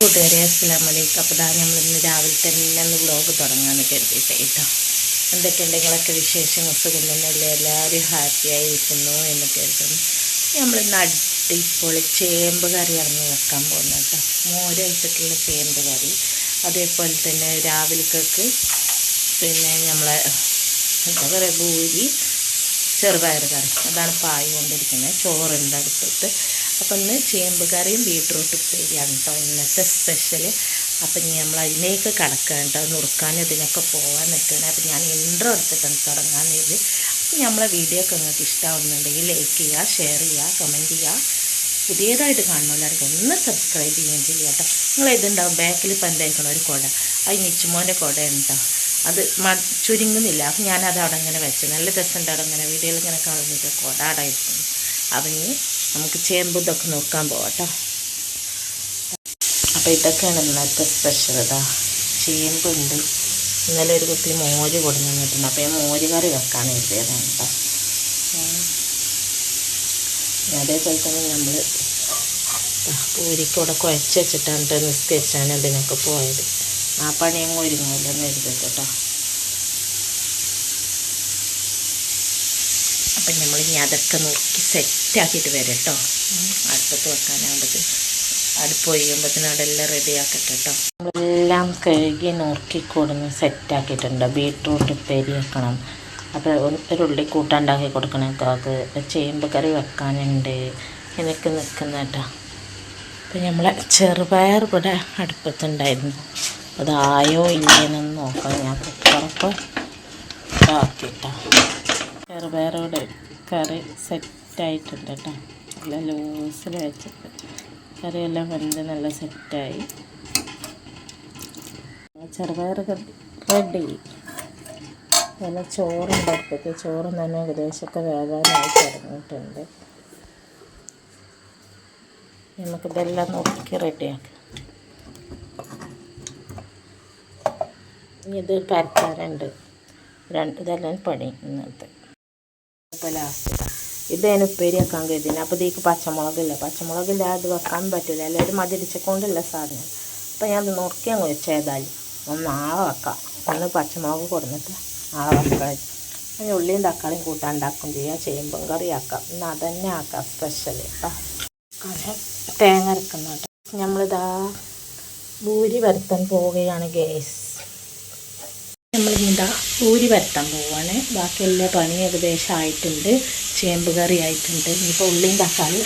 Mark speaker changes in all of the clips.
Speaker 1: കൂട്ടുകാരെ അസ്സലാം വലൈക്കും അപ്പോൾ നമ്മൾ ഇന്ന് രാവിലെ തന്നെ ഒന്ന് വ്ളോഗ് തുടങ്ങാമെന്ന് കരുതിയിട്ട് കേട്ടോ. എന്തൊക്കെ ഉണ്ടെങ്കിലൊക്കെ വിശേഷങ്ങൾ? സുഖം തന്നെയല്ലേ എല്ലാവരും ഹാപ്പി ആയിരിക്കുന്നു എന്ന് കരുതുന്നു. നമ്മളിന്ന് അടിപൊളി ചേമ്പ് കറി കറിയാണ് വെക്കാൻ പോകുന്നത് കേട്ടോ. മോരായിട്ടുള്ള ചേമ്പ് കറി. അതേപോലെ തന്നെ രാവിലേക്കൊക്കെ പിന്നെ നമ്മളെ എന്താ പറയുക ഭൂരി ചെറുപയർ കറി. അതാണ് പായ കൊണ്ടിരിക്കുന്നത്. ചോറുണ്ട് അടുത്തിട്ട് അപ്പം ഇന്ന് ചേമ്പ് കറിയും ബീട്രൂട്ട് ഉപ്പേരിയാണ് കേട്ടോ ഇന്നത്തെ സ്പെഷ്യൽ അപ്പം ഇനി നമ്മൾ അതിലേക്ക് കിടക്കുക കേട്ടോ. നുറുക്കാൻ ഇതിനൊക്കെ പോകാൻ നിൽക്കുകയാണ്. അപ്പം ഞാൻ ഇൻട്രോ എടുത്തിട്ടാണ് ഇത്. അപ്പം നമ്മളെ വീഡിയോ ഒക്കെ നിങ്ങൾക്ക് ഇഷ്ടമാവുന്നുണ്ടെങ്കിൽ ലൈക്ക് ചെയ്യുക ഷെയർ ചെയ്യുക കമന്റ് ചെയ്യുക. പുതിയതായിട്ട് കാണുന്നവർക്ക് ഒന്ന് സബ്സ്ക്രൈബ് ചെയ്യുകയും ചെയ്യുക കേട്ടോ. നിങ്ങൾ ഇതുണ്ടാവും ബാക്കിൽ പന്തേക്കണ ഒരു കുട. അത് നിച്ചുമോന്റെ കുട കേട്ടോ. അത് ചുരുങ്ങുന്നില്ല. അപ്പം ഞാനത് അവിടെ അങ്ങനെ വെച്ചു. നല്ല രസമുണ്ട് അവിടെ അങ്ങനെ വീഡിയോയിൽ ഇങ്ങനെ കളഞ്ഞിട്ട് കുട അവിടെ അപ്പം ഇനി നമുക്ക് ചേമ്പ് ഇതൊക്കെ നോക്കാൻ പോവാട്ടോ. അപ്പോൾ ഇതൊക്കെയാണ് ഇന്നത്തെ സ്പെഷ്യൽ ഇതാ ചേമ്പുണ്ട്. ഇന്നലെ ഒരു കുട്ടി മോര് കൊടുന്നു തന്നിട്ടുണ്ട് അപ്പോൾ ഞാൻ മോര് കറി വെക്കാൻ എഴുതിയതാണ് കേട്ടോ അതേപോലെ തന്നെ നമ്മൾ പൂരിക്കൂടെ കുഴച്ച് വെച്ചിട്ടാണ് നിസ്കരിച്ചാണ് അതിനൊക്കെ പോയത്. ആ പണിയും ഒരുങ്ങില്ലെന്ന് എഴുതിട്ട് കേട്ടോ. അപ്പം നമ്മൾ ഇനി അതൊക്കെ നോക്കി സെറ്റാക്കിയിട്ട് വരാം കേട്ടോ. അടുപ്പത്ത് വെക്കാനാകുമ്പോഴത്തേക്ക് അടുപ്പ് ഒഴിയുമ്പോഴത്തേനും അവിടെ എല്ലാം റെഡിയാക്കട്ടെ കേട്ടോ. നമ്മളെല്ലാം കഴുകി നുറുക്കി കൊടുന്ന് സെറ്റാക്കിയിട്ടുണ്ട് ബീട്രൂട്ട് ഉപ്പേരി വെക്കണം. അപ്പോൾ ഒരു ഉള്ളി കൂട്ടാണ്ടാക്കി കൊടുക്കണം. കാക്ക് ചേമ്പ് കറി വെക്കാനുണ്ട്. എനിക്ക് നിൽക്കുന്ന കേട്ടോ. അപ്പം നമ്മളെ ചെറുപയർ ഇവിടെ അടുപ്പത്തുണ്ടായിരുന്നു. അതായോ ഇല്ലേന്നൊന്ന് നോക്കാം ഞാൻ കുക്കറൊക്കെ വേറെ വേറെ ഇവിടെ കറി സെറ്റായിട്ടുണ്ട് കേട്ടോ. നല്ല ലൂസിൽ വെച്ചിട്ട് കറിയെല്ലാം വെന്ത് നല്ല സെറ്റായി. ചെറുപയർ റെഡി. നല്ല ചോറുണ്ട് അടുത്തേക്ക് ചോറും തന്നെ ഏകദേശമൊക്കെ വേകാനായി തുടങ്ങിയിട്ടുണ്ട്. നമുക്കിതെല്ലാം നോക്കി റെഡിയാക്കാം. ഇത് പരത്താറുണ്ട്. രണ്ട് ഇതെല്ലാം പണി ഇന്നത്തെ. ഇപ്പോൾ ലാസ്റ്റ് ഇതേന് ഉപ്പേരി വെക്കാൻ കരുതിന്. അപ്പോൾ ഇതിക്ക് പച്ചമുളകില്ല? പച്ചമുളകില്ല അത് വെക്കാൻ പറ്റില്ല എല്ലാവരും മതിരിച്ചുകൊണ്ടുള്ള സാധനം. അപ്പോൾ ഞാൻ അത് നുറുക്കി അങ്ങ് വെച്ചേതാൽ ഒന്ന് നാളെ വെക്കാം. ഒന്ന് പച്ചമുളക് കൊടുത്തിട്ട് നാളെ വെക്കാം. അതിന് ഉള്ളിയും തക്കാളിയും കൂട്ടാൻ ഉണ്ടാക്കും ചെയ്യാം. ചേമ്പും കറി ആക്കാം. ഇന്ന് അതന്നെ ആക്കാം സ്പെഷ്യൽ കേട്ടോ തേങ്ങ അരക്കുന്നുണ്ട് നമ്മളിതാ ഭൂരി വരുത്താൻ പോവുകയാണ് ഗേസ് നമ്മളിതാ പൂരി വരുത്താൻ പോവാണ്. ബാക്കി പണി ഏകദേശം ആയിട്ടുണ്ട്. ചേമ്പ് കറി ആയിട്ടുണ്ട്. ഇനിയിപ്പോൾ ഉള്ളിയും തക്കാളി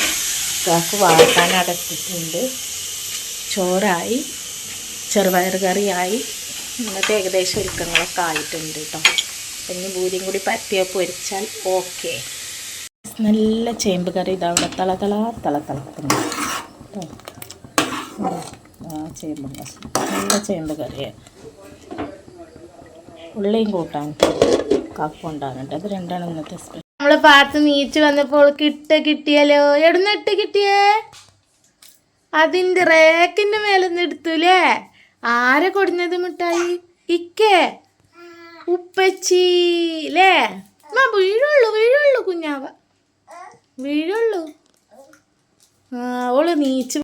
Speaker 1: കാക്ക് വാർക്കാൻ അടച്ചിട്ടുണ്ട്. ചോറായി. ചെറുപയർ കറിയായി. ഇന്നത്തെ ഏകദേശം ഒരുക്കങ്ങളൊക്കെ ആയിട്ടുണ്ട് കേട്ടോ പിന്നെ പൂരിയും കൂടി പരത്തിയാൽ പൊരിച്ചാൽ ഓക്കെ. നല്ല ചേമ്പ് കറി ഇതാ അവിടെ. തള തള തള തളക്കുന്നു കേട്ടോ ആ ചേമ്പ് നല്ല ചേമ്പ് കറിയാണ് ഉള്ളിയും കൂട്ടാൻ കാക്കുണ്ടാകുന്നുണ്ട് അത് രണ്ടാണ് ഇന്നത്തെ സ്പെഷ്യൽ നമ്മളെ പാർത്ത് നീച്ച് വന്നപ്പോൾ കിട്ട കിട്ടിയാലോ എവിടുന്നിട്ട് കിട്ടിയേ? അതിന്റെ റേക്കിന്റെ മേലെ നിന്ന് എടുത്തുല്ലേ ആരെ കൊടുന്നത് മിഠായി? ഇക്കേ? ഉപ്പച്ചി ലേ മാ വീഴുള്ളൂ വീഴുള്ളൂ കുഞ്ഞാവ. വീഴുള്ളൂ. ആ ഓൾ നീച്ച്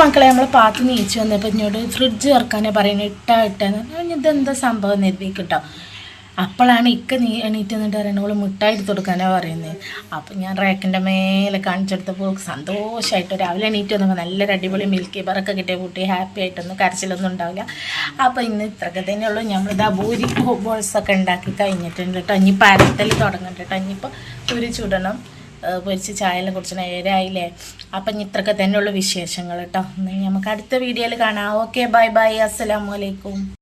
Speaker 1: മക്കളെ നമ്മൾ പാത്ത് നീച്ച് വന്നപ്പോൾ എന്നോട് ഫ്രിഡ്ജ് തുറക്കാനേ പറയുന്നത് ഇട്ടാ ഇട്ടാന്ന് പറഞ്ഞു. ഇതെന്താ സംഭവം എന്ന് കേട്ടോ അപ്പോഴാണ് ഇക്ക നീ എണീറ്റ് എന്നിട്ട് പറയുന്നത് ഓൾ മിഠായി എടുത്ത് കൊടുക്കാനാണ് പറയുന്നത് അപ്പം ഞാൻ റേക്കിന്റെ മേലെ കാണിച്ചെടുത്തപ്പോൾ സന്തോഷമായിട്ട് രാവിലെ എണീറ്റ് വന്നപ്പോൾ നല്ലൊരു അടിപൊളി മിൽക്ക് ബറൊക്കെ കിട്ടിയ കുട്ടി ഹാപ്പി ആയിട്ടൊന്നും കരച്ചിലൊന്നും ഉണ്ടാവില്ല. അപ്പോൾ ഇന്ന് ഇത്രയൊക്കെ തന്നെയുള്ളൂ നമ്മളിതാ ഭൂരി ബോൾസൊക്കെ ഉണ്ടാക്കി കഴിഞ്ഞിട്ടുണ്ട് കേട്ടോ ഇനി പരത്തൽ തുടങ്ങുന്നുണ്ട് കേട്ടോ ഇനിയിപ്പോൾ ഒരു ചുടണം. പൊരിച്ച് ചായയെല്ലാം കുടിച്ച് നേരായില്ലേ? അപ്പം ഇനി ഇത്രയൊക്കെ തന്നെയുള്ള വിശേഷങ്ങൾ കേട്ടോ. നമുക്ക് അടുത്ത വീഡിയോയിൽ കാണാം. ഓക്കെ ബൈ ബൈ അസ്സലാമു അലൈക്കും.